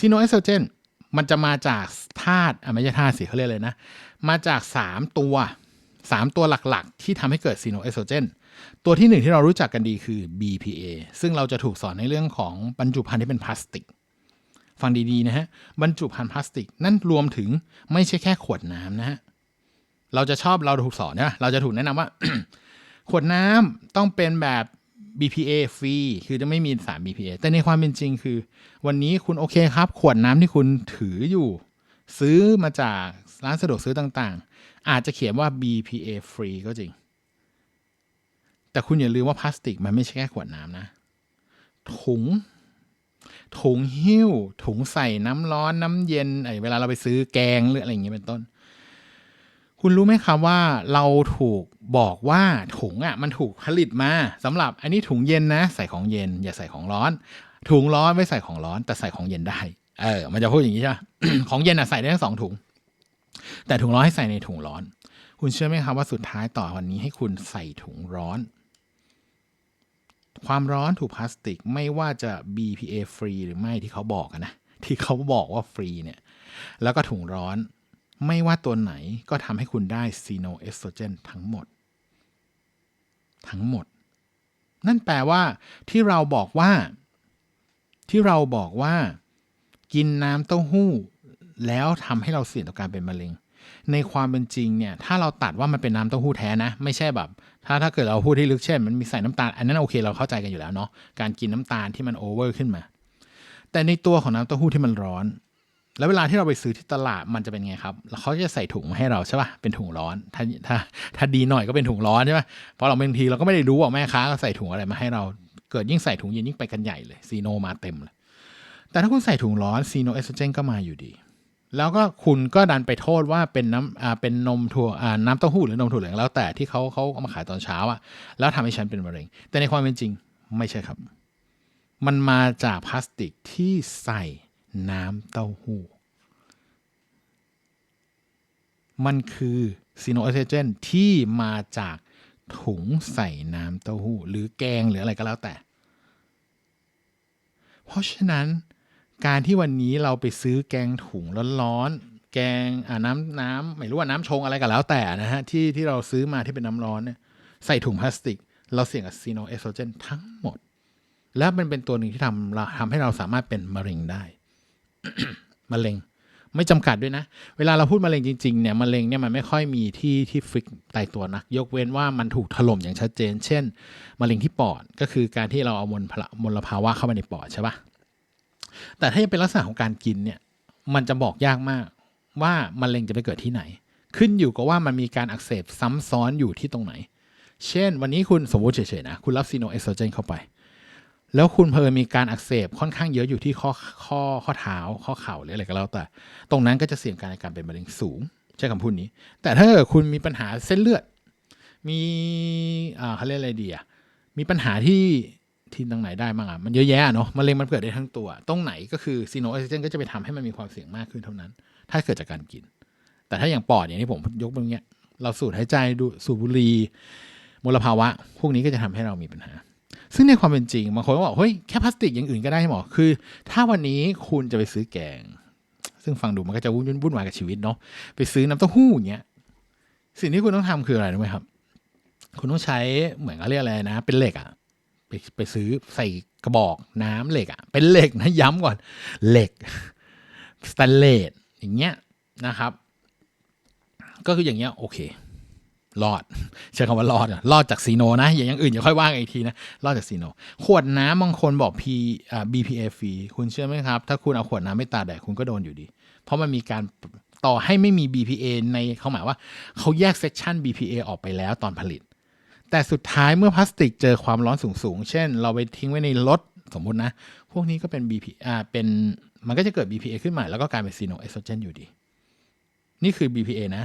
ซีโนเอสโตรเจนมันจะมาจากธาตุอะไม่ใช่ธาตุสิเขาเรียกเลยนะ มาจาก 3 ตัว 3 ตัวหลักๆ ที่ทำให้เกิดซีโนเอสโตรเจนตัวที่หนึ่งที่เรารู้จักกันดีคือ BPA ซึ่งเราจะถูกสอนในเรื่องของบรรจุภัณฑ์ที่เป็นพลาสติก ฟังดีๆนะฮะ บรรจุภัณฑ์พลาสติก นั่นรวมถึงไม่ใช่แค่ขวดน้ำนะฮะ เราจะชอบเราถูกสอนนะ เราจะถูกแนะนำว่า ขวดน้ำต้องเป็นแบบ BPA ฟรี คือจะไม่มีสาร BPA แต่ในความเป็นจริงคือ วันนี้คุณโอเคครับ ขวดน้ำที่คุณถืออยู่ ซื้อมาจากร้านสะดวกซื้อต่างๆ อาจจะเขียนว่า BPA ฟรีก็จริง แต่คุณอย่าลืมว่าพลาสติกมันไม่ใช่แค่ขวดน้ำนะ ถุง ถุงหิ้ว ถุงใส่น้ำร้อนน้ำเย็นไอ้เวลาเราไปซื้อแกงหรืออะไรอย่างเงี้ยเป็นต้น คุณรู้ไหมครับว่าเราถูก บอกว่าถุงอะมันถูกผลิตมาสำหรับอันนี้ถุงเย็นนะ ใส่ของเย็น อย่าใส่ของร้อน ถุงร้อนไม่ใส่ของร้อน แต่ใส่ของเย็นได้ เออ มันจะพูดอย่างนี้ใช่ไหมของเย็นอะใส่ได้ทั้งสองถุง แต่ถุงร้อนให้ใส่ในถุงร้อน คุณเชื่อไหมครับว่าสุดท้ายต่อวันนี้ให้คุณใส่ถุงร้อน ความร้อนถูกพลาสติกไม่ว่าจะ BPA ฟรีหรือไม่ที่เขาบอกนะที่เขาบอกว่าฟรีเนี่ย แล้วก็ถุงร้อนไม่ว่าตัวไหนก็ทำให้คุณได้ซีโนเอสโตรเจนทั้งหมด ทั้งหมด นั่นแปลว่าที่เราบอกว่า ที่เราบอกว่า กินน้ำเต้าหู้ แล้วทำให้เราเสี่ยงต่อการเป็นมะเร็ง ในความเป็นจริงเนี่ย ถ้าเราตัดว่ามันเป็นน้ำเต้าหู้แท้นะ ไม่ใช่แบบ ถ้าถ้าเกิดเราพูดที่ลึกเช่น มันมีใส่น้ำตาล อันนั้นโอเคเราเข้าใจกันอยู่แล้วเนาะการกินน้ำตาลที่มันโอเวอร์ขึ้นมา แต่ในตัวของน้ำเต้าหู้ที่มันร้อน แล้วเวลาที่เราไปซื้อที่ตลาดมันจะเป็นไงครับเขาจะใส่ถุงมาให้เราใช่ป่ะเป็นถุงร้อน ถ้าถ้าถ้าดีหน่อยก็เป็นถุงร้อนใช่ป่ะเพราะเราบางทีเราก็ไม่ได้รู้ว่าแม่ค้าก็ใส่ถุงอะไรมาให้เราเกิดยิ่งใส่ถุงเย็นยิ่งไปกันใหญ่เลยซีโนมาเต็มเลยแต่ถ้าคุณใส่ถุงร้อนซีโนเอสโตรเจนก็มาอยู่ดี แล้วก็คุณก็ดันไปโทษว่าเป็นน้ำอ่าเป็นนมถั่วอ่าน้ำเต้าหู้หรือนมถั่วเหลืองแล้วแต่ที่เขาเขาเอามาขายตอนเช้าอะแล้วทำให้ฉันเป็นมะเร็ง แต่ในความเป็นจริงไม่ใช่ครับ มันมาจากพลาสติกที่ใส่ น้ำเต้าหู้ มันคือซีโนเอสโตรเจนที่มาจากถุงใส่น้ำเต้าหู้ หรือแกงหรืออะไรก็แล้วแต่ เพราะฉะนั้นการที่วันนี้เราไปซื้อแกงถุงร้อนๆ แกงอ่าน้ำน้ำไม่รู้ว่าน้ำชงอะไรก็แล้วแต่นะฮะที่ที่เราซื้อมาที่เป็นน้ำร้อนเนี่ยใส่ถุงพลาสติก เราเสี่ยงกับซีโนเอสโตรเจนทั้งหมด และมันเป็นตัวหนึ่งที่ทำเราทำให้เราสามารถเป็นมะเร็งได้ มะเร็ง ไม่จำกัดด้วยนะ เวลาเราพูดมะเร็งจริงๆเนี่ยมะเร็งเนี่ยมันไม่ค่อยมีที่ที่ฟิกตายตัวนะยกเว้นว่ามันถูกถล่มอย่างชัดเจน เช่น มะเร็งที่ปอดก็คือการที่เราเอามลพละมลภาวะเข้ามาในปอดใช่ปะแต่ถ้ายังเป็นลักษณะของการกินเนี่ยมันจะบอกยากมากว่ามะเร็งจะไปเกิดที่ไหน ขึ้นอยู่กับว่ามันมีการอักเสบซ้ำซ้อนอยู่ที่ตรงไหน เช่น วันนี้คุณสมมติเฉยๆนะ คุณรับซีโนเอสโตรเจนเข้าไป แล้วคุณเพอมีการอักเสบค่อนข้างเยอะอยู่ที่ข้อข้อข้อเท้าข้อเข่าหรืออะไรก็แล้วแต่ ตรงนั้นก็จะเสี่ยงการในการเป็นมะเร็งสูง ใช้คำพูดนี้ แต่ถ้าเกิดคุณมีปัญหาเส้นเลือด มีอ่าเขาเรียกอะไรดีอะมีปัญหาที่ที่ตรงไหนได้บ้างอะมันเยอะแยะเนาะมะเร็งมันเกิดได้ทั้งตัว ตรงไหนก็คือซีโนเอสเจนก็จะไปทำให้มันมีความเสี่ยงมากขึ้นเท่านั้น ถ้าเกิดจากการกิน แต่ถ้าอย่างปอดอย่างที่ผมยกตรงเนี้ยเราสูดหายใจดูสูบบุหรี่มลภาวะ พวกนี้ก็จะทำให้เรามีปัญหา ซึ่งในความเป็นจริงบางคนก็บอกเฮ้ยแค่พลาสติกอย่างอื่นก็ได้หมอคือ ถ้าวันนี้คุณจะไปซื้อแกง ซึ่งฟังดูมันก็จะวุ่นวุ่นวายกับชีวิตเนาะไปซื้อน้ำเต้าหู้อย่างเงี้ยสิ่งที่คุณต้องทำคืออะไรรู้ไหมครับ คุณต้องใช้เหมือนเขาเรียกอะไรนะ เป็นเหล็กอะไปไปซื้อใส่กระบอกน้ำเหล็กอะเป็นเหล็กนะย้ำก่อนเหล็กสแตนเลสอย่างเงี้ยนะครับ ก็คืออย่างเงี้ยโอเค รอดใช้คำว่ารอดอะรอดจากซีโนนะอย่างอย่างอื่นอย่าค่อยว่ากันอีกทีนะ รอดจากซีโน ขวดน้ำบางคนบอก P อ BPA ฟรีคุณเชื่อไหมครับ ถ้าคุณเอาขวดน้ำไม่ตาแดดคุณก็โดนอยู่ดี เพราะมันมีการต่อให้ไม่มี BPA ในเขาหมายว่าเขาแยกเซ c ชัน BPA ออกไปแล้วตอนผลิต แต่สุดท้ายเมื่อพลาสติกเจอความร้อนสูงๆ เช่น เราไปทิ้งไว้ในรถสมมุตินะ พวกนี้ก็เป็น BP อ่าเป็นมันก็จะเกิด BPA ขึ้นมาแล้วก็กลายเป็นซีโนเอสโตรเจนอยู่ดี นี่คือ BPA นะ